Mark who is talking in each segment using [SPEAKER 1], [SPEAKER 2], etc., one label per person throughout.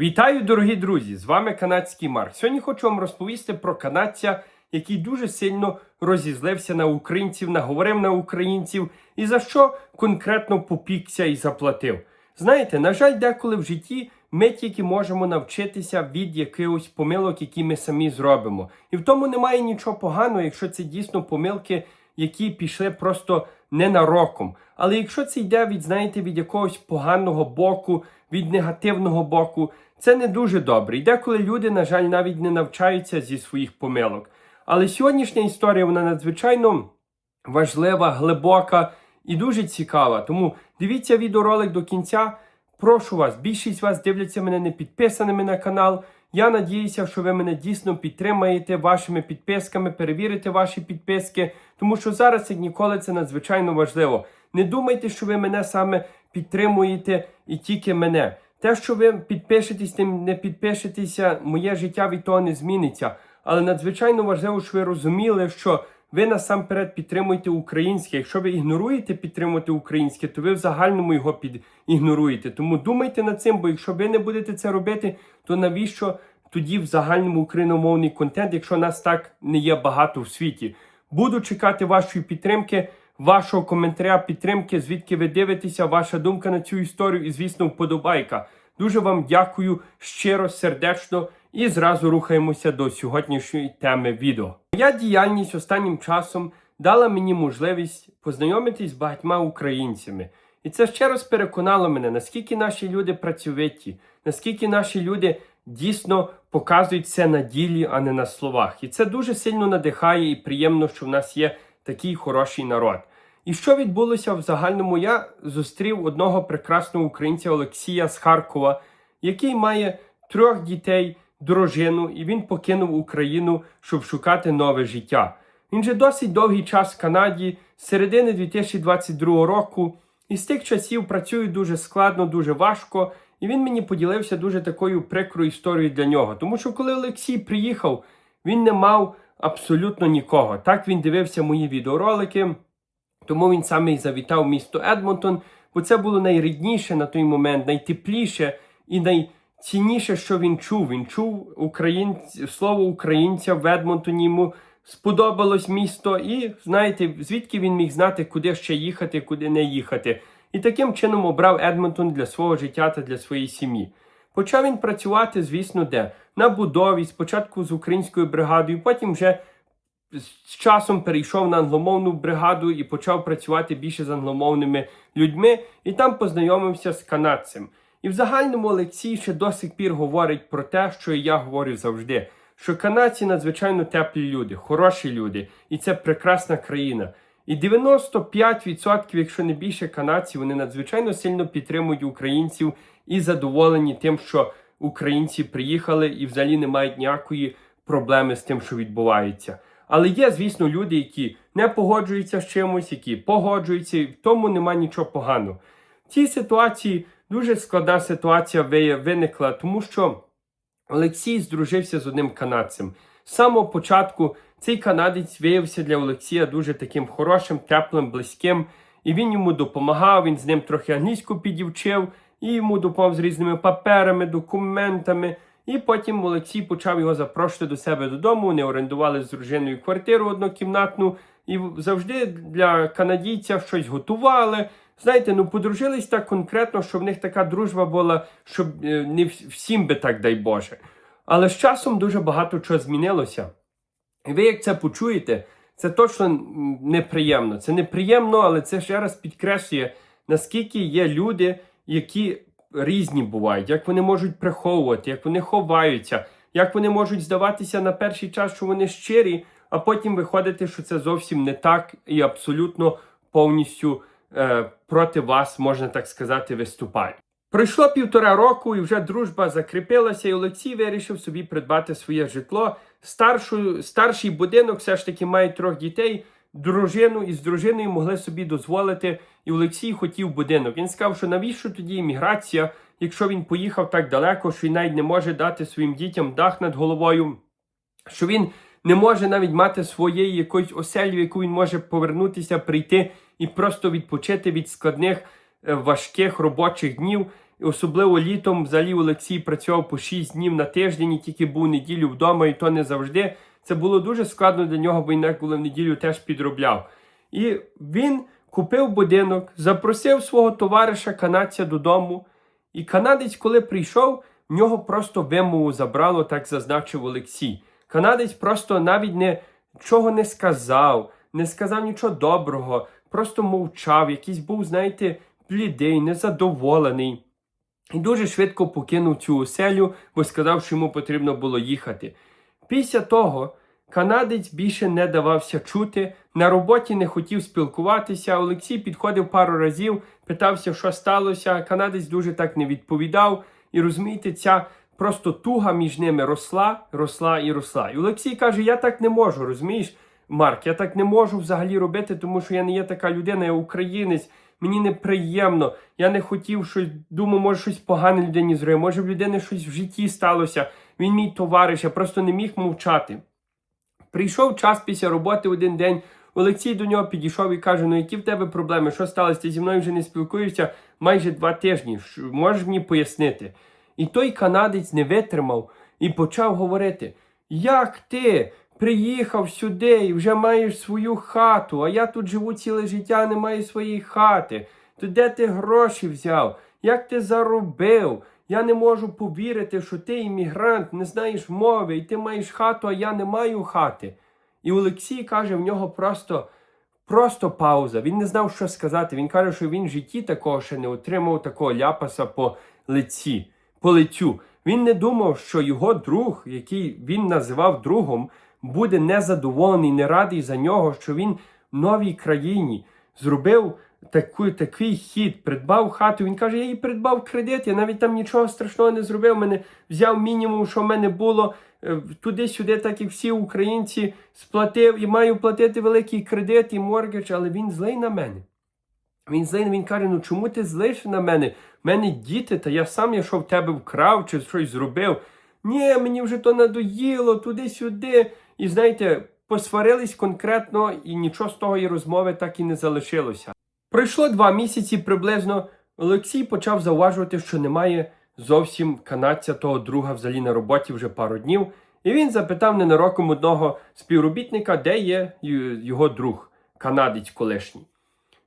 [SPEAKER 1] Вітаю, дорогі друзі! З вами канадський Марк. Сьогодні хочу вам розповісти про канадця, який дуже сильно розізлився на українців, наговорив на українців і за що конкретно попікся і заплатив. Знаєте, на жаль, деколи в житті ми тільки можемо навчитися від якихось помилок, які ми самі зробимо. І в тому немає нічого поганого, якщо це дійсно помилки, які пішли просто ненароком. Але якщо це йде від, знаєте, від якогось поганого боку, від негативного боку, це не дуже добре. І деколи люди, на жаль, навіть не навчаються зі своїх помилок. Але сьогоднішня історія вона надзвичайно важлива, глибока і дуже цікава. Тому дивіться відеоролик до кінця. Прошу вас, більшість вас дивляться мене не підписаними на канал. Я надіюся, що ви мене дійсно підтримаєте вашими підписками, перевірите ваші підписки, тому що зараз, як ніколи, це надзвичайно важливо. Не думайте, що ви мене саме підтримуєте і тільки мене. Те, що ви підпишетесь, тим не підпишетеся, моє життя від того не зміниться. Але надзвичайно важливо, що ви розуміли, що ви насамперед підтримуєте українське. Якщо ви ігноруєте підтримувати українське, то ви в загальному його підігноруєте. Тому думайте над цим, бо якщо ви не будете це робити, то навіщо тоді в загальному україномовний контент, якщо нас так не є багато в світі? Буду чекати вашої підтримки, вашого коментаря, підтримки, звідки ви дивитеся, ваша думка на цю історію і, звісно, вподобайка. Дуже вам дякую щиро, сердечно і зразу рухаємося до сьогоднішньої теми відео. Моя діяльність останнім часом дала мені можливість познайомитись з багатьма українцями. І це ще раз переконало мене, наскільки наші люди працьовиті, наскільки наші люди дійсно показують це на ділі, а не на словах. І це дуже сильно надихає і приємно, що в нас є такий хороший народ. І що відбулося в загальному? Я зустрів одного прекрасного українця Олексія з Харкова, який має трьох дітей, дружину, і він покинув Україну, щоб шукати нове життя. Він же досить довгий час в Канаді, з середини 2022 року, і з тих часів працює дуже складно, дуже важко. І він мені поділився дуже такою прикрою історією для нього. Тому що коли Олексій приїхав, він не мав абсолютно нікого. Так він дивився мої відеоролики. Тому він саме і завітав місто Едмонтон, бо це було найрідніше на той момент, найтепліше і найцінніше, що він чув. Він чув українць... слово українця в Едмонтоні. Йому сподобалось місто, і знаєте, звідки він міг знати, куди ще їхати, куди не їхати. І таким чином обрав Едмонтон для свого життя та для своєї сім'ї. Почав він працювати, звісно, де? На будові, спочатку з українською бригадою, потім вже з часом перейшов на англомовну бригаду і почав працювати більше з англомовними людьми, і там познайомився з канадцем. І в загальному Олексій ще до сих пір говорить про те, що я говорю завжди: що канадці надзвичайно теплі люди, хороші люди, і це прекрасна країна. І 95%, якщо не більше канадців, вони надзвичайно сильно підтримують українців і задоволені тим, що українці приїхали і взагалі не мають ніякої проблеми з тим, що відбувається. Але є, звісно, люди, які не погоджуються з чимось, які погоджуються, і в тому немає нічого поганого. В цій ситуації дуже складна ситуація виникла, тому що Олексій здружився з одним канадцем. З самого початку цей канадець виявився для Олексія дуже таким хорошим, теплим, близьким, і він йому допомагав, він з ним трохи англійську підівчив, і йому допомагав з різними паперами, документами. І потім Олексій почав його запрошувати до себе додому. Вони орендували з дружиною квартиру однокімнатну і завжди для канадійця щось готували. Знаєте, ну подружились так конкретно, що в них така дружба була, щоб е, не всім би так, дай Боже. Але з часом дуже багато чого змінилося. І ви як це почуєте, це точно неприємно. Це неприємно, але це ще раз підкреслює, наскільки є люди, які різні бувають, як вони можуть приховувати, як вони ховаються, як вони можуть здаватися на перший час, що вони щирі, а потім виходити, що це зовсім не так і абсолютно повністю е, проти вас, можна так сказати, виступають. Пройшло півтора року, і вже дружба закріпилася, і Олексій вирішив собі придбати своє житло. Старшу, старший будинок все ж таки має трьох дітей дружину і з дружиною могли собі дозволити, і Олексій хотів будинок. Він сказав, що навіщо тоді імміграція, якщо він поїхав так далеко, що він навіть не може дати своїм дітям дах над головою, що він не може навіть мати своєї якоїсь оселі, в яку він може повернутися, прийти і просто відпочити від складних е, важких робочих днів. Особливо літом взагалі Олексій працював по 6 днів на тиждень і тільки був неділю вдома, і то не завжди. Це було дуже складно для нього, бо він коли в неділю теж підробляв. І він купив будинок, запросив свого товариша канадця додому. І канадець, коли прийшов, в нього просто вимову забрало, так зазначив Олексій. Канадець просто навіть нічого не сказав, не сказав нічого доброго, просто мовчав, якийсь був, знаєте, блідий, незадоволений. І дуже швидко покинув цю оселю, бо сказав, що йому потрібно було їхати. Після того канадець більше не давався чути, на роботі не хотів спілкуватися. Олексій підходив пару разів, питався, що сталося. Канадець дуже так не відповідав. І розумієте, ця просто туга між ними росла, росла і росла. І Олексій каже: Я так не можу, розумієш, Марк, я так не можу взагалі робити, тому що я не є така людина, я українець. Мені неприємно. Я не хотів щось, думав, може щось погане людині зробив, може в людини щось в житті сталося. Він мій товариш, я просто не міг мовчати. Прийшов час після роботи один день. Олексій до нього підійшов і каже: Ну, які в тебе проблеми? Що сталося? Ти зі мною вже не спілкуєшся майже два тижні. Можеш мені пояснити? І той канадець не витримав і почав говорити: Як ти приїхав сюди і вже маєш свою хату, а я тут живу ціле життя, не маю своєї хати. То де ти гроші взяв? Як ти заробив? Я не можу повірити, що ти іммігрант, не знаєш мови, і ти маєш хату, а я не маю хати. І Олексій каже, в нього просто, просто пауза. Він не знав, що сказати. Він каже, що він в житті такого ще не отримав такого ляпаса по лиці, по лицю. Він не думав, що його друг, який він називав другом, буде незадоволений, не радий за нього, що він в новій країні зробив таку, такий хід, придбав хату. Він каже, я її придбав кредит, я навіть там нічого страшного не зробив. Мене взяв мінімум, що в мене було е, туди-сюди, так як всі українці, сплатив і маю платити великий кредит і моргідж, але він злий на мене. Він злий, він каже: ну чому ти злиш на мене? В мене діти, та я сам я що в тебе вкрав чи щось зробив. Ні, мені вже то надоїло, туди-сюди. І знаєте, посварились конкретно, і нічого з того і розмови так і не залишилося. Пройшло два місяці приблизно. Олексій почав зауважувати, що немає зовсім канадця того друга взагалі на роботі вже пару днів. І він запитав ненароком одного співробітника, де є його друг, канадець колишній.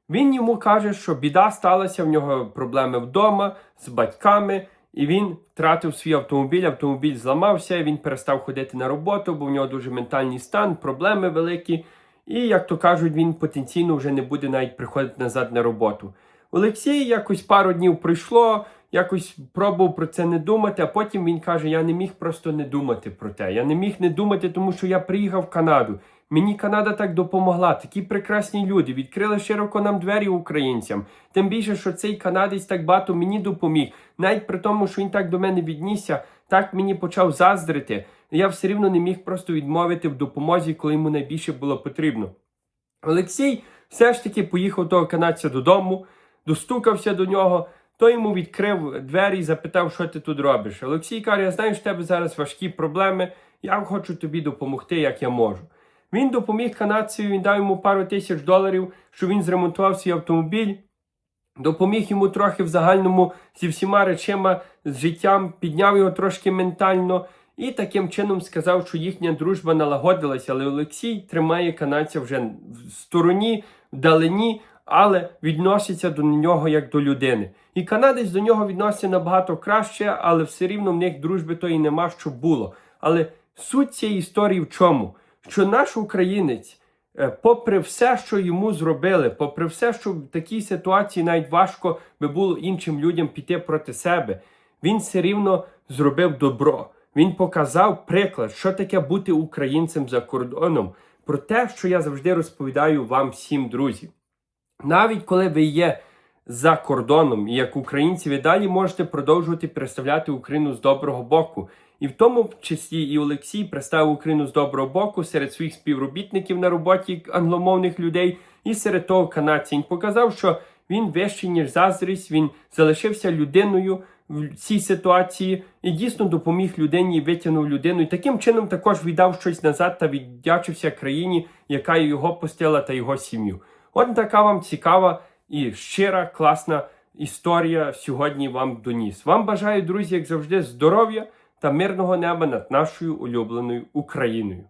[SPEAKER 1] Він йому каже, що біда сталася, в нього проблеми вдома з батьками, і він втратив свій автомобіль, автомобіль зламався, він перестав ходити на роботу, бо в нього дуже ментальний стан, проблеми великі. І, як то кажуть, він потенційно вже не буде навіть приходити назад на роботу. Олексій якось пару днів пройшло, якось пробував про це не думати, а потім він каже: Я не міг просто не думати про те. Я не міг не думати, тому що я приїхав в Канаду. Мені Канада так допомогла. Такі прекрасні люди відкрили широко нам двері українцям. Тим більше, що цей канадець так багато мені допоміг, навіть при тому, що він так до мене віднісся, так мені почав заздрити. Я все рівно не міг просто відмовити в допомозі, коли йому найбільше було потрібно. Олексій все ж таки поїхав того канадця додому, достукався до нього. Той йому відкрив двері і запитав, що ти тут робиш. Олексій каже: я знаю, що в тебе зараз важкі проблеми. Я хочу тобі допомогти, як я можу. Він допоміг канадцеві, він дав йому пару тисяч доларів, що він зремонтував свій автомобіль. Допоміг йому трохи в загальному зі всіма речима, з життям, підняв його трошки ментально і таким чином сказав, що їхня дружба налагодилася, але Олексій тримає канадця вже в стороні, вдалині, але відноситься до нього як до людини. І канадець до нього відноситься набагато краще, але все рівно в них дружби тої нема, що було. Але суть цієї історії в чому? Що наш українець, е, попри все, що йому зробили, попри все, що в такій ситуації навіть важко би було іншим людям піти проти себе, він все рівно зробив добро. Він показав приклад, що таке бути українцем за кордоном, про те, що я завжди розповідаю вам всім, друзі. Навіть коли ви є за кордоном, і як українці, ви далі можете продовжувати представляти Україну з доброго боку. І в тому числі і Олексій представив Україну з доброго боку серед своїх співробітників на роботі англомовних людей і серед того канадця. Він показав, що він вищий, ніж заздрість, він залишився людиною в цій ситуації і дійсно допоміг людині витягнув людину. І таким чином також віддав щось назад та віддячився країні, яка його пустила та його сім'ю. От така вам цікава і щира, класна історія сьогодні вам доніс. Вам бажаю, друзі, як завжди, здоров'я та мирного неба над нашою улюбленою Україною.